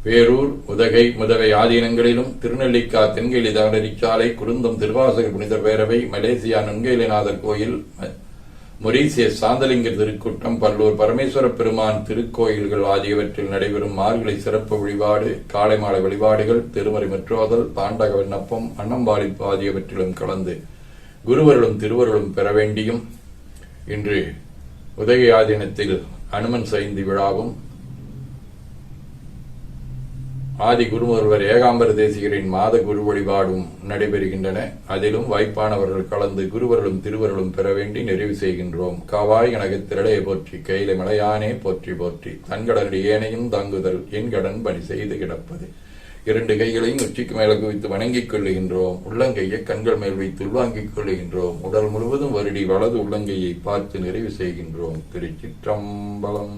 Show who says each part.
Speaker 1: வேரூர் உதகை முதவை ஆதீனங்களிலும் திருநெல்லிக்கா தென்கேலி சாலை குருந்தம் திருவாசக புனிதர் பேரவை மலேசியா நுண்கேலிநாதர் கோயில் ம- மொரீசியஸ் சாந்தலிங்க திருக்கூட்டம் பல்லூர் பரமேஸ்வர பெருமான் திருக்கோயில்கள் ஆகியவற்றில் நடைபெறும் மார்கழி சிறப்பு வழிபாடு காலை மாலை வழிபாடுகள் திருமறை முற்றோதல் தாண்டக விண்ணப்பம் அன்னம்பாளிப்பு ஆகியவற்றிலும் கலந்து குருவருளும் திருவருளும் பெற வேண்டியும் இன்று உதகை ஆதீனத்தில் அனுமன் சைந்தி விழாவும் ஆதி குருமுருவர் ஏகாம்பர தேசிகரின் மாத குரு வழிபாடும் நடைபெறுகின்றன. அதிலும் வாய்ப்பானவர்கள் கலந்து குருவர்களும் திருவருளும் பெற வேண்டி நிறைவு செய்கின்றோம். காவாய் திரளையை போற்றி கையில மலையானே போற்றி போற்றி தன்கடன் ஏனையும் தாங்குதல் என் கடன் பணி செய்து கிடப்பது. இரண்டு கைகளையும் உச்சிக்கு மேல குவித்து வணங்கிக் கொள்ளுகின்றோம். உள்ளங்கையை கண்கள் மேல் வைத்து உள்வாங்கிக் கொள்ளுகின்றோம். உடல் முழுவதும் வருடி வலது உள்ளங்கையை பார்த்து நிறைவு செய்கின்றோம். திருச்சிற்றம்பலம்.